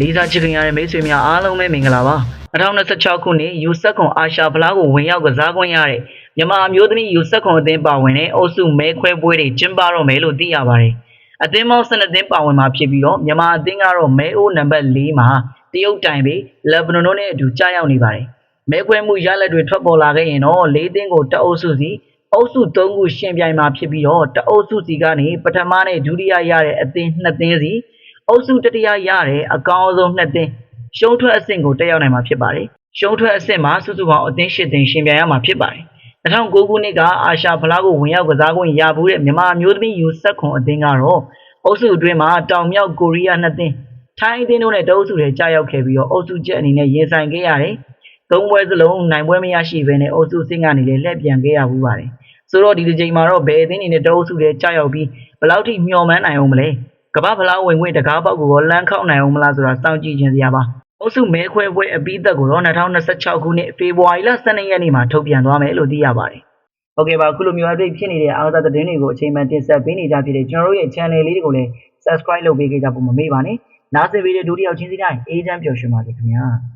လေးစားချစ်ခင်ရတဲ့မိတ်ဆွေများအားလုံးပဲမင်္ဂလာပါ2026ခုနှစ်ယူဆက်ခွန်အာရှဖလားကိုဝင်ရောက်ကစားခွင့်ရတဲ့မြန်မာအမျိုးသမီးယူဆက်ခွန်အသင်းပါဝင်တဲ့အုပ်စုမဲခွဲပွဲတွေကျင်းပတော့မယ်လို့သိရပါတယ်အသင်းမောင်း12သင်းပါဝင်မှာဖြစ်ပြီးတော့မြန်မာအသင်းကတော့မဲအိုးနံပါတ်4မှာတရုတ်တိုင်ပေလက်ဘနွန်တို့နဲ့အတူကြားရောက်နေပါတယ်မဲခွဲမှုရလက်တွေထွက်ပေါ်လာခဲ့ရင်တော့၄သင်းကိုတအုပ်စုစီအုပ်စု၃ခုရှင်ပြိုင်မှာဖြစ်ပြီးတော့တအုပ်စုစီကနေပထမနဲ့ဒုတိယရတဲ့အသင်း2သင်းစီ အုပ်စုတတိယရတဲ့အကောင်းဆုံးနှစ်သင်းရှုံးထွက်အဆင့်ကိုတက်ရောက်နိုင်မှာဖြစ်ပါတယ်။ရှုံးထွက်အဆင့်မှာစုစုပေါင်းအသင်း၈သင်းရှင်ပြိုင်ရမှာဖြစ်ပါတယ်။2009ခုနှစ်ကအာရှဖလားကိုဝင်ရောက်ကစားခွင့်ရဘူးတဲ့မြန်မာအမျိုးသမီးယူဆက်ခွန်အသင်းကတော့အုပ်စုအတွင်းမှာတောင်မြောက်ကိုရီးယားနှစ်သင်းထိုင်းအသင်းတို့နဲ့တအုပ်စုတွေကြာရောက်ခဲ့ပြီးတော့အုပ်စုချက်အနေနဲ့ရင်ဆိုင်ခဲ့ရတယ်။သုံးပွဲစလုံးနိုင်ပွဲမရရှိဘဲနဲ့အုပ်စုအဆင့်ကနေလည်းလှည့်ပြန်ခဲ့ရဘူးပါတယ်။ဆိုတော့ဒီတစ်ချိန်မှာတော့ဘယ်အသင်းတွေနဲ့တအုပ်စုတွေကြာရောက်ပြီးဘယ်လောက်ထိမျှော်မှန်းနိုင်အောင်မလဲ။ ကမ္ဘာဖလားဝင်ခွင့်တကားပေါက်ကိုရောလမ်းခောက်နိုင်အောင်မလားဆိုတာစောင့်ကြည့်ခြင်းစရာပါ။အုပ်စုမဲခွဲပွဲအပြီးသက်ကိုတော့2026ခုနှစ်ဖေဖော်ဝါရီလ12ရက်နေ့မှာထုတ်ပြန်သွားမယ်လို့သိရပါတယ်။ဟုတ်ကဲ့ပါအခုလိုမျိုး update ဖြစ်နေတဲ့အားသာသတင်းတွေကိုအချိန်မှန်တင်ဆက်ပေးနေကြဖြစ်တဲ့ကျွန်တော်တို့ရဲ့ channel လေးတွေကိုလည်း subscribe လုပ်ပေးကြဖို့မမေ့ပါနဲ့။နောက်ဆက်ဗီဒီယိုဒုတိယချင်းစီတိုင်းအေးချမ်းပျော်ရွှင်ပါစေခင်ဗျာ။